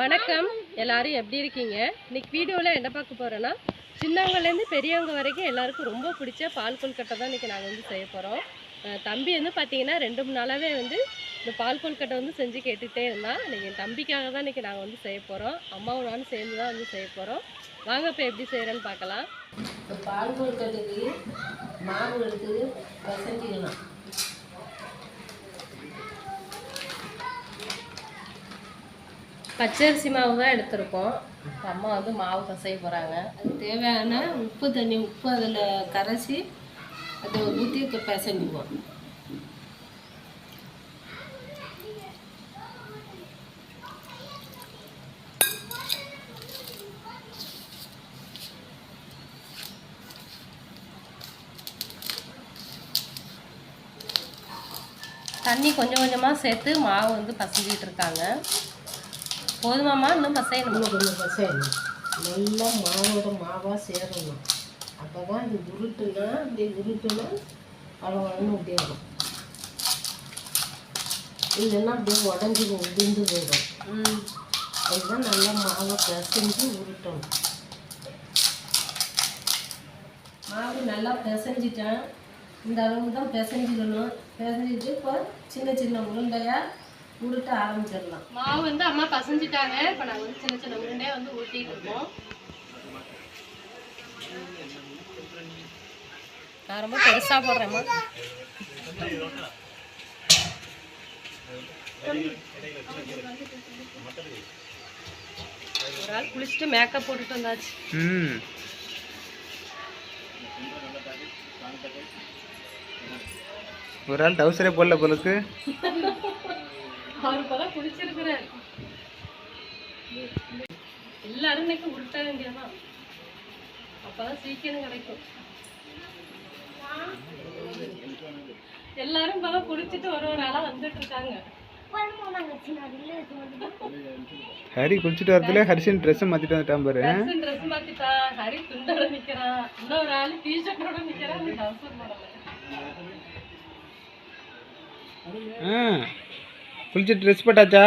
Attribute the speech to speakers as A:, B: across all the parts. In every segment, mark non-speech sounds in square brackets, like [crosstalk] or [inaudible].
A: வணக்கம். எல்லாரும் எப்படி இருக்கீங்க? இன்னைக்கு வீடியோவில் என்ன பார்க்க போகிறோன்னா சின்னவங்கலேருந்து பெரியவங்க வரைக்கும் எல்லாருக்கும் ரொம்ப பிடிச்ச பால் கொல்கட்டை தான் இன்றைக்கி நாங்கள் வந்து செய்ய போகிறோம் தம்பி வந்து பார்த்தீங்கன்னா ரெண்டு மூணு நாளாகவே வந்து இந்த பால் கொல்கட்டை வந்து செஞ்சு கேட்டுகிட்டே இருந்தான். இன்றைக்கி என் தம்பிக்காக தான் இன்றைக்கி நாங்கள் வந்து செய்ய போகிறோம் அம்மாவும் நானும் சேர்ந்து தான் வந்து செய்ய போகிறோம் வாங்க இப்போ எப்படி செய்கிறேன்னு பார்க்கலாம்.
B: இப்போ பால் கொல்கட்டைக்கு மாவு எடுத்து பிசைஞ்சிக்கலாம்
A: பச்சரிசி மாவு தான் எடுத்திருக்கோம். அம்மா வந்து மாவு பசைய போகிறாங்க
B: அது தேவையான உப்பு தண்ணி உப்பு அதில் கரைச்சி அதை ஊற்றி பிசைஞ்சுக்குவோம்.
A: தண்ணி கொஞ்சம் கொஞ்சமாக சேர்த்து மாவு வந்து பசஞ்சிட்டு இருக்காங்க. போதுமாம்மா இன்னும் பசையணுமா?
B: கொஞ்சம் பிசையணும். நல்லா மாவோட மாவாக சேரணும். அப்போ தான் இது உருட்டுனா இப்படி உருட்டுனா அளவானு அப்படியே வரும். இல்லைன்னா அப்படியே உடஞ்சி உதிர்ந்து போயிடும்.
A: ம்.
B: அதுதான் நல்லா மாவை பிசைஞ்சு உருட்டணும். மாவு நல்லா பிசைஞ்சிட்டேன் இந்த அளவுக்கு தான் பிசைஞ்சிக்கணும் பிசைஞ்சிட்டு இப்போ சின்ன சின்ன உருண்டையாக உருட்ட ஆரம்பிச்சிடலாம்.
A: மாவு வந்து அம்மா பசஞ்சிட்டாங்க. இப்போ நாங்கள் வந்து சின்ன சின்ன உருண்டையாக வந்து ஊற்றிட்டு இருக்கோம். நான் ரொம்ப பெருசாக போடுறேம்மா. ஒரு ஆள் குளிச்சுட்டு மேக்கப் போட்டுட்டு வந்தாச்சு.
C: ம். ஒரு ஆள் டவுசரே போடல போலுக்கு. [laughs]
A: அவர் இப்போதான் குளிச்சிருக்கிறார் எல்லாரும் இன்னைக்கு உருட்ட வேண்டியதான் அப்பதான் சீக்கிரம் கிடைக்கும். எல்லாரும் இப்பதான் குளிச்சுட்டு ஒரு ஒரு ஆளா வந்துட்டு இருக்காங்க.
C: ஹரி குளிச்சுட்டு வரதுல ஹரிசன் ட்ரெஸ்ஸை மாற்றிட்டு வந்துட்டான் பாரு.
A: ட்ரெஸ் மாத்திட்டா ஹரி துண்டோட நிக்கிறான் இன்னொரு ஆளு நிக்கிறான் அந்த டவுசர் போடல
C: ஆ. குளிச்சுட்டு ட்ரெஸ் போட்டாச்சா?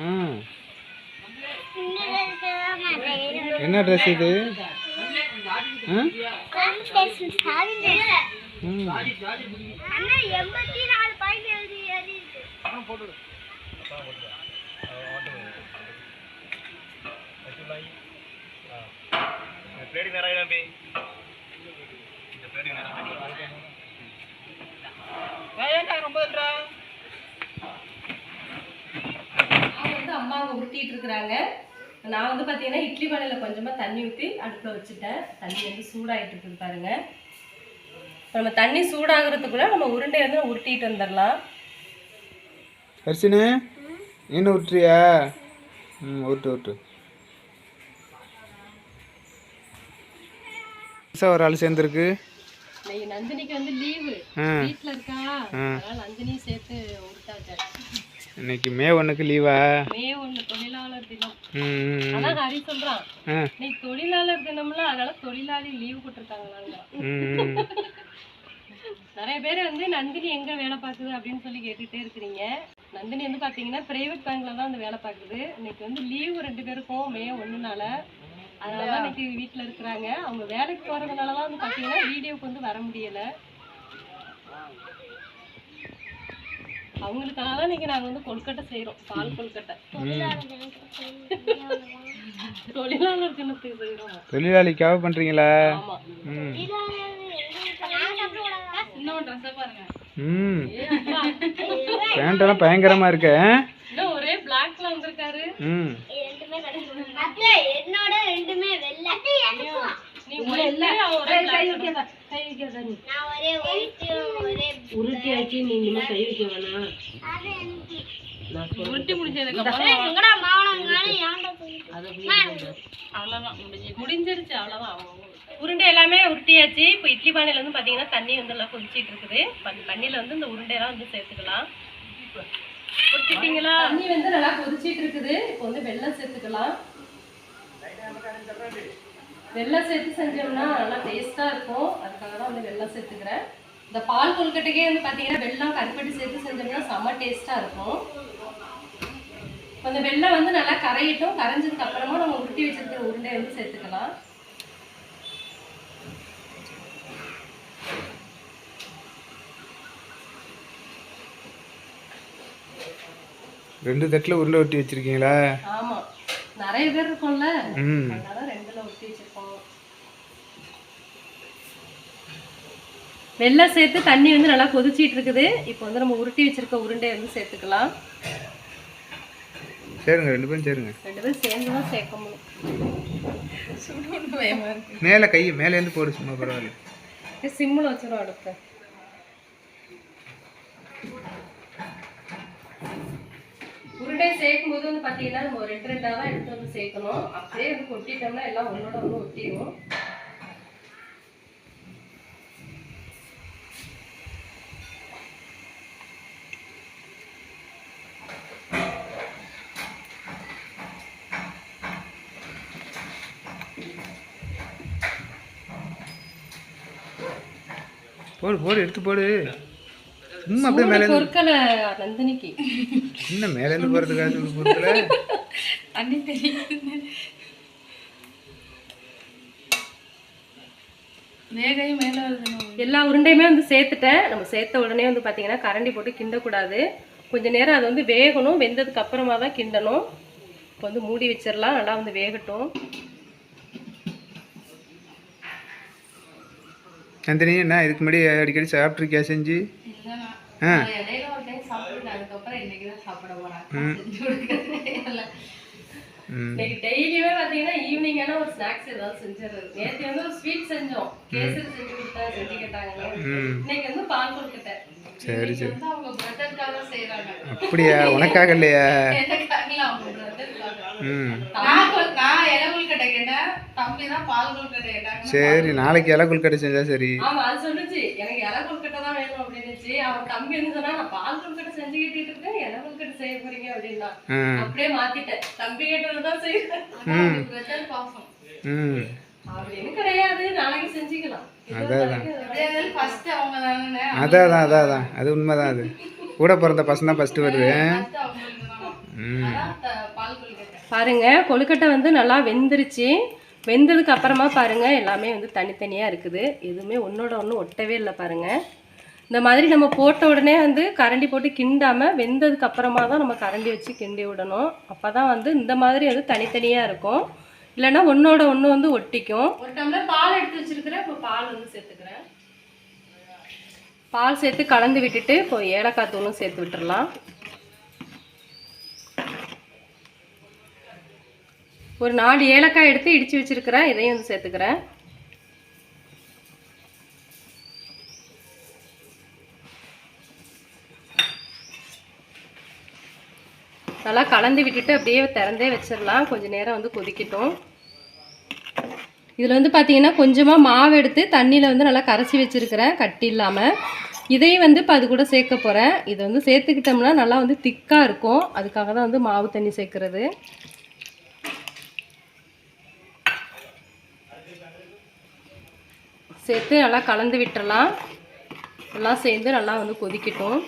C: ஆ. என்ன ட்ரெஸ் இது? ஆ?
A: அங்கே உருட்டிட்டு இருக்கிறாங்க. நான் வந்து பார்த்தீங்கன்னா இட்லி பானையில் கொஞ்சமாக தண்ணி ஊற்றி அடுப்பில் வச்சுட்டேன். தண்ணி வந்து சூடாயிட்டு இருக்குது பாருங்க. நம்ம தண்ணி சூடாகிறதுக்குள்ள நம்ம உருண்டை வந்து உருட்டிட்டு வந்துடலாம்.
C: ஹரிசனு என்ன விட்டுறியா ம் விட்டு புதுசாக ஒரு ஆள் சேர்ந்துருக்கு.
A: நந்தினிக்கு வந்து லீவு. வீட்டில் இருக்கா. அதனால நந்தினியும் சேர்த்து உருட்டாச்சேன்
C: இன்னைக்கு மே ஒன்றுக்கு லீவா
A: மே ஒன்று தொழிலாளர் தினம். அதான் ஹரி சொல்றான். இன்னைக்கு தொழிலாளர் தினம்ல அதனால தொழிலாளி லீவு
C: ம்.
A: நிறைய பேர் வந்து நந்தினி எங்க வேலை பார்க்குது? அப்படின்னு சொல்லி கேட்டுட்டே இருக்கிறீங்க. நந்தினி வந்து பாத்தீங்கன்னா பிரைவேட் பேங்க்ல தான் வந்து வேலை பார்க்குது. இன்னைக்கு வந்து லீவு ரெண்டு பேருக்கும் மே ஒண்ணுனால. அதனால தான் இன்னைக்கு வீட்ல இருக்கிறாங்க. அவங்க வேலைக்கு போறதுனால தான் வந்து பாத்தீங்கன்னா வீடியோக்கு வந்து வர முடியல. அவங்களுக்காக தான் இன்னைக்கு நாங்க வந்து கொல்கட்டை செய்றோம். பால் கொல்கட்டை. தொழிலாளர் தினத்துக்கு செய்றோம்?
C: தொழிலாளிக்காக பண்ணுறீங்களா
A: இன்னும் ட்ரெஸ்ஸை பாருங்க.
C: ம்.
A: ஏ அப்பா.
C: பேண்டெல்லாம் பயங்கரமாக இருக்கு.
A: ஒரே பிளாக்ல வந்திருக்காரு.
C: ம்.
D: என்னோட ரெண்டுமே வெள்ளை.
B: உருட்டி ஆக்கி நீ இனிமேல் கை வைக்க வேணாம்.
D: அது எனக்கு
A: உருட்டி முடிஞ்சதுக்கு அப்புறம்
D: எங்கடா மாவனங்கானு ஏன்டா போயிட்டு
B: அதை அப்படியே
A: அவ்வளவுதான் முடிஞ்சு முடிஞ்சிருச்சு அவ்வளவுதான் அவங்க உருண்டை எல்லாமே உருட்டியாச்சு. இப்போ இட்லி பானையில வந்து பாத்தீங்கன்னா தண்ணி வந்து எல்லாம் கொதிச்சிட்டு இருக்குது. தண்ணியில வந்து இந்த உருண்டையெல்லாம் வந்து சேர்த்துக்கலாம். உருட்டிட்டீங்களா? தண்ணி வந்து நல்லா கொதிச்சிட்டு இருக்குது. இப்போ வந்து வெல்லம் சேர்த்துக்கலாம். வெல்லம் சேர்த்து செஞ்சோம்னா நல்லா டேஸ்ட்டாக இருக்கும். அதுக்காக தான் வந்து வெல்லம் சேர்த்துக்கிறேன். இந்த பால் கொழுக்கட்டைக்கே வந்து பார்த்தீங்கன்னா வெல்லம் கருப்பட்டி சேர்த்து செஞ்சோம்னா செம்ம டேஸ்ட்டாக இருக்கும். அந்த வெள்ளம் வந்து நல்லா கரையிட்டும். கரைஞ்சதுக்கு அப்புறமா நம்ம உருட்டி வச்சிருக்கிற உருண்டை வந்து சேர்த்துக்கலாம்.
C: ரெண்டு தட்டில் உருண்டை ஒட்டி வச்சிருக்கீங்களா?
A: ஆமா. நிறைய பேர் இருக்கோம்ல. அதனால ரெண்டுல ஒட்டி வச்சிருக்கோம் வெள்ளம் சேர்த்து தண்ணி வந்து நல்லா கொதிச்சிட்டு இருக்குது. இப்போ வந்து நம்ம உருட்டி வச்சிருக்க உருண்டையை வந்து சேர்த்துக்கலாம்.
C: சரிங்க ரெண்டு பேரும் சரிங்க.
A: ரெண்டு பேரும் சேர்ந்து தான் சேர்க்க முடியும்
C: மேலே கை மேலேருந்து போடு சும்மா பரவாயில்ல.
A: சிம்மில் வச்சிடும் அடுத்து உருண்டை சேர்க்கும் போது வந்து பார்த்தீங்கன்னா நம்ம ஒரு ரெண்டு ரெண்டாக தான் எடுத்து வந்து சேர்க்கணும். அப்படியே வந்து கொட்டிட்டோம்னா எல்லாம் ஒன்றோட ஒன்று ஒட்டிடும்
C: போடு போடு எடுத்து போடு. சும்மா அப்படியே மேலே
A: பொருட்களை நந்தினிக்கு.
C: என்ன மேலேருந்து போகிறதுக்காக சொல்லி பொருட்களை?
A: எல்லா உருண்டையுமே வந்து சேர்த்துட்டேன். நம்ம சேர்த்த உடனே வந்து பார்த்தீங்கன்னா கரண்டி போட்டு கிண்டக்கூடாது. கொஞ்ச நேரம் அது வந்து வேகணும். வெந்ததுக்கு அப்புறமா தான் கிண்டணும். இப்போ வந்து மூடி வச்சிடலாம். நல்லா வந்து வேகட்டும்.
C: நந்தினி என்ன இதுக்கு முன்னாடி அடிக்கடி சாப்பிட்ருக்கியா செஞ்சு? ஆ.
A: டெய்லியுமே பார்த்தீங்கன்னா ஈவினிங் ஆனால் ஒரு ஸ்நாக்ஸ் ஏதாவது செஞ்சிடுறது. நேற்று வந்து ஒரு ஸ்வீட் செஞ்சோம். கேசரி செஞ்சு கொடுத்தா செஞ்சு கேட்டாங்க
C: ம்.
A: இன்னைக்கு வந்து பால் கொடுத்துட்டேன்.
C: சரி சரி.
A: அவங்க பிரதர்க்காக செய்கிறாங்க
C: அப்படியா? உனக்காக இல்லையா? [laughs]
A: அவங்க பிரதர்க்காக
C: சரி நாளைக்கு இலை கொழுக்கட்டை செஞ்சா சரி.
A: ஆமா அது சொல்லுச்சு. எனக்கு இலை கொழுக்கட்டை தான் வேணும் அப்படின்னுச்சு. அவன் தம்பி வந்து சொன்னா நான் பால் கொழுக்கட்டை செஞ்சு கேட்டுட்டு இருக்கேன். இலை கொழுக்கட்டை செய்ய போறீங்க அப்படின்னா.
C: ஆ.
A: அப்படியே மாத்திட்டேன். தம்பி கேட்டதுதான் செய்யறேன்
C: ம்.
E: பிரதர் பாசம்.
C: ம்.
A: அப்படின்னு கிடையாது. நாளைக்கு செஞ்சுக்கலாம்.
C: அதான்
E: ஃபர்ஸ்ட்
C: அதான் அதான் அது உண்மைதான் அது. கூட பிறந்த பசங்க தான் ஃபஸ்ட்டு வருது
E: தான் பால் கொழுக்கட்டை
A: பாருங்க கொழுக்கட்டை வந்து நல்லா வெந்துருச்சு. வெந்ததுக்கு அப்புறமா பாருங்க எல்லாமே வந்து தனித்தனியா இருக்குது. எதுவுமே ஒன்னோட ஒன்று ஒட்டவே இல்லை பாருங்க. இந்த மாதிரி நம்ம போட்ட உடனே வந்து கரண்டி போட்டு கிண்டாம வெந்ததுக்கு அப்புறமா தான் நம்ம கரண்டி வச்சு கிண்டி விடணும். அப்பதான் வந்து இந்த மாதிரி வந்து தனித்தனியா இருக்கும். இல்லைன்னா ஒன்னோட ஒன்று வந்து ஒட்டிக்கும். ஒரு டம்ளர் பால் எடுத்து வச்சிருக்கிறேன். இப்போ பால் வந்து சேர்த்துக்கிறேன். பால் சேர்த்து கலந்து விட்டுட்டு இப்போ ஏலக்காய் தூளும் சேர்த்து விட்டுறலாம். ஒரு நாலு ஏலக்காய் எடுத்து இடித்து வச்சுருக்கிறேன் இதையும் வந்து சேர்த்துக்கிறேன். நல்லா கலந்து விட்டுட்டு அப்படியே திறந்தே வச்சிடலாம். கொஞ்சம் நேரம் வந்து கொதிக்கட்டும். இதில் வந்து பார்த்தீங்கன்னா கொஞ்சமாக மாவு எடுத்து தண்ணியில் வந்து நல்லா கரைச்சி வச்சுருக்கிறேன் கட்டி இல்லாமல் இதையும் வந்து இப்போ அது கூட சேர்க்க போகிறேன் இதை வந்து சேர்த்துக்கிட்டோம்னா நல்லா வந்து திக்காக இருக்கும். அதுக்காக தான் வந்து மாவு தண்ணி சேர்க்குறது. சேர்த்து நல்லா கலந்து விட்டுறலாம். எல்லாம் சேர்ந்து நல்லா வந்து கொதிக்கட்டும்.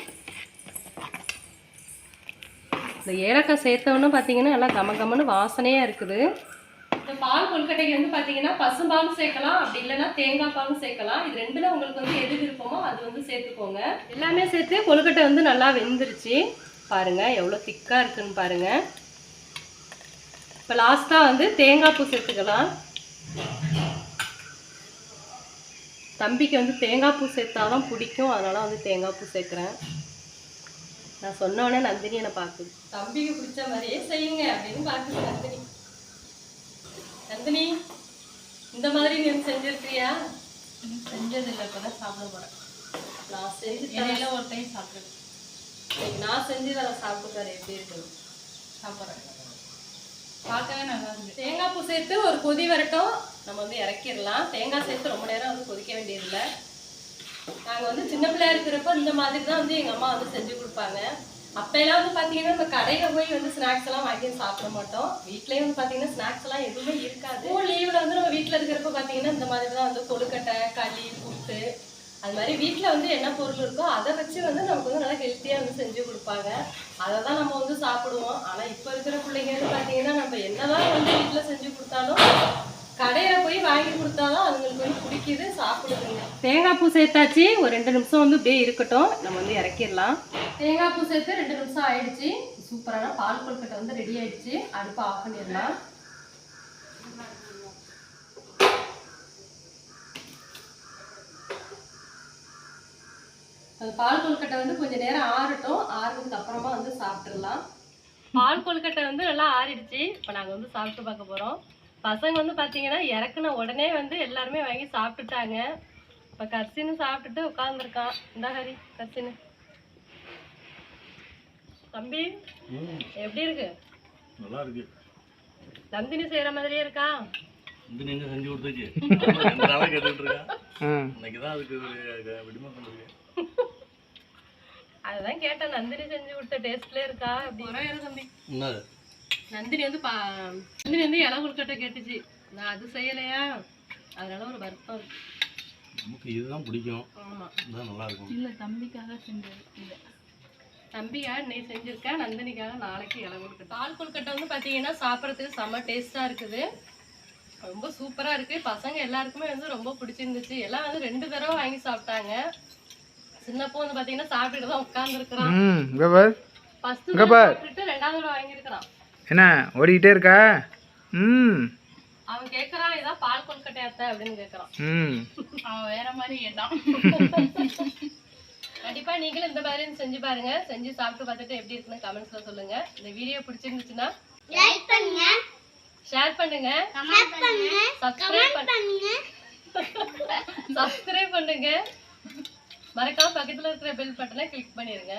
A: இந்த ஏலக்காய் சேர்த்தவொன்னு பார்த்தீங்கன்னா நல்லா கம கமன்னு வாசனையாக இருக்குது. இந்த பால் கொழுக்கட்டைக்கு வந்து பார்த்தீங்கன்னா பசும்பாலும் சேர்க்கலாம் அப்படி இல்லைன்னா தேங்காய் பாலும் சேர்க்கலாம். இது ரெண்டுல உங்களுக்கு வந்து எது விருப்பமோ அது வந்து சேர்த்துக்கோங்க. எல்லாமே சேர்த்து கொழுக்கட்டை வந்து நல்லா வெந்துருச்சு. பாருங்க எவ்வளோ திக்காக இருக்குதுன்னு பாருங்க. இப்போ லாஸ்ட்டாக வந்து தேங்காய் பூ சேர்த்துக்கலாம். தம்பிக்கு வந்து தேங்காய் பூ சேர்த்தாதான் பிடிக்கும். அதனால வந்து தேங்காய் பூ சேர்க்குறேன். நான் சொன்ன உடனே நந்தினி என்னை பார்க்குது. தம்பிக்கு பிடிச்ச மாதிரியே செய்யுங்க அப்படின்னு பார்க்குது நந்தினி. நந்தினி இந்த மாதிரி நீ செஞ்சிருக்கியா
E: செஞ்சதில்லை இப்போ தான் சாப்பிட போகிறேன்
A: நான் செஞ்சு தரேன்.
E: ஒரு டைம் சாப்பிட்றேன்
A: இன்னைக்கு நான் செஞ்சு அதை சாப்பிட்டு தரேன் எப்படி இருக்குது
E: சாப்பிட்றேன். பார்க்கவே நல்லா
A: தேங்காய் பூ சேர்த்து ஒரு கொதி வரட்டும். நம்ம வந்து இறக்கிடலாம். தேங்காய் சேர்த்து ரொம்ப நேரம் வந்து கொதிக்க வேண்டியதில்லை. நாங்கள் வந்து சின்ன பிள்ளையா இருக்கிறப்ப இந்த மாதிரி தான் வந்து எங்கள் அம்மா வந்து செஞ்சு கொடுப்பாங்க. அப்போல்லாம் வந்து பார்த்தீங்கன்னா நம்ம கடையில் போய் வந்து ஸ்நாக்ஸ் எல்லாம் வாங்கி சாப்பிட மாட்டோம். வீட்லேயே வந்து பார்த்தீங்கன்னா ஸ்நாக்ஸ் எல்லாம் எதுவுமே இருக்காது. ஸ்கூல் லீவில் வந்து நம்ம வீட்டில் இருக்கிறப்ப பார்த்தீங்கன்னா இந்த மாதிரி தான் வந்து கொழுக்கட்டை களி புட்டு. அது மாதிரி வீட்டில் வந்து என்ன பொருள் இருக்கோ அதை வச்சு வந்து நமக்கு வந்து நல்லா ஹெல்த்தியாக வந்து செஞ்சு கொடுப்பாங்க. அதை தான் நம்ம வந்து சாப்பிடுவோம். ஆனால் இப்போ இருக்கிற பிள்ளைங்க வந்து பார்த்தீங்கன்னா நம்ம என்னதான் வந்து வீட்டில் செஞ்சு கொடுத்தாலும் கடையில் போய் வாங்கி கொடுத்தாதான் அதுங்களுக்கு வந்து பிடிக்குது சாப்பிடுதுங்க. தேங்காய் பூ சேர்த்தாச்சு. ஒரு ரெண்டு நிமிஷம் வந்து இப்படியே இருக்கட்டும். நம்ம வந்து இறக்கிடலாம். தேங்காய் பூ சேர்த்து ரெண்டு நிமிஷம் ஆயிடுச்சு. சூப்பரான பால் கொழுக்கட்டை வந்து ரெடி ஆயிடுச்சு. அடுப்பை ஆஃப் பண்ணிடலாம். பால் கொழுக்கட்டை வந்து கொஞ்ச நேரம் ஆறட்டும். ஆறுனதுக்கு அப்புறமா வந்து சாப்பிட்டுடலாம். பால் கொழுக்கட்டை வந்து நல்லா ஆறிடுச்சு. இப்போ நாங்கள் வந்து சாப்பிட்டு பார்க்க போகிறோம் பசங்க வந்து பார்த்தீங்கன்னா இறக்குன உடனே வந்து எல்லாருமே வாங்கி சாப்பிட்டுட்டாங்க. இப்போ கர்சின்னு சாப்பிட்டுட்டு உட்காந்துருக்கான் இந்த ஹரி கர்சின்னு. தம்பி எப்படி இருக்கு?
F: நல்லா இருக்கு.
A: நந்தினி செய்கிற மாதிரியே இருக்கா?
F: இது நீங்க செஞ்சு கொடுத்துச்சு? ரெண்டு நாளாக கேட்டுட்டு இருக்கேன்
C: ஆ.
F: இன்னைக்கு தான் அதுக்கு ஒரு விடுமை பண்ணிருக்கு
A: அதுதான் கேட்டேன் நந்தினி செஞ்சு கொடுத்த டேஸ்ட்ல இருக்கா அப்படின்னு. தம்பி.
F: என்னது?
A: நந்தினி வந்து பா நந்தினி வந்து இலை கொழுக்கட்டை கேட்டுச்சு. நான் அது செய்யலையா? அதனால ஒரு வருத்தம்.
F: நமக்கு இதுதான் பிடிக்கும்.
A: ஆமா.
F: இதுதான் நல்லா இருக்கும்.
A: தம்பியா நீ செஞ்சிருக்க? நந்தினிக்காக நாளைக்கு இலை கொழுக்கட்டை பால் கொழுக்கட்டை வந்து பார்த்தீங்கன்னா சாப்பிட்றதுக்கு செம்ம டேஸ்ட்டாக இருக்குது. ரொம்ப சூப்பராக இருக்குது பசங்க எல்லாருக்குமே வந்து ரொம்ப பிடிச்சிருந்துச்சு. எல்லாம் வந்து ரெண்டு தடவை வாங்கி சாப்பிட்டாங்க. சின்னப்போ வந்து பார்த்தீங்கன்னா சாப்பிட்டுட்டு தான் உட்காந்துருக்குறான்
C: பார்.
A: சாப்பிட்டுட்டு ரெண்டாவது தடவை வாங்கியிருக்கிறான்.
C: என்ன ஓடிக்கிட்டே இருக்கா? ம்.
A: அவன் கேட்குறான் இதான் பால் கொழுக்கட்டை அத்தை அப்படின்னு கேட்குறான்
C: ம்.
E: அவன் வேற மாதிரி கேட்டான் [laughs]
A: கண்டிப்பா நீங்களும் இந்த மாதிரி செஞ்சு பாருங்க. செஞ்சு சாப்பிட்டு பார்த்துட்டு எப்படி இருக்குன்னு கமெண்ட்ஸ்ல சொல்லுங்க. இந்த வீடியோ பிடிச்சிருந்துச்சுன்னா
D: லைக் பண்ணுங்க.
A: ஷேர் பண்ணுங்க.
D: கமெண்ட் பண்ணுங்க.
A: சப்ஸ்கிரைப்
D: பண்ணுங்க. [laughs]
A: சப்ஸ்கிரைப் பண்ணுங்க. மறக்காம பக்கத்துல இருக்கிற பெல் பட்டனை கிளிக் பண்ணிருங்க.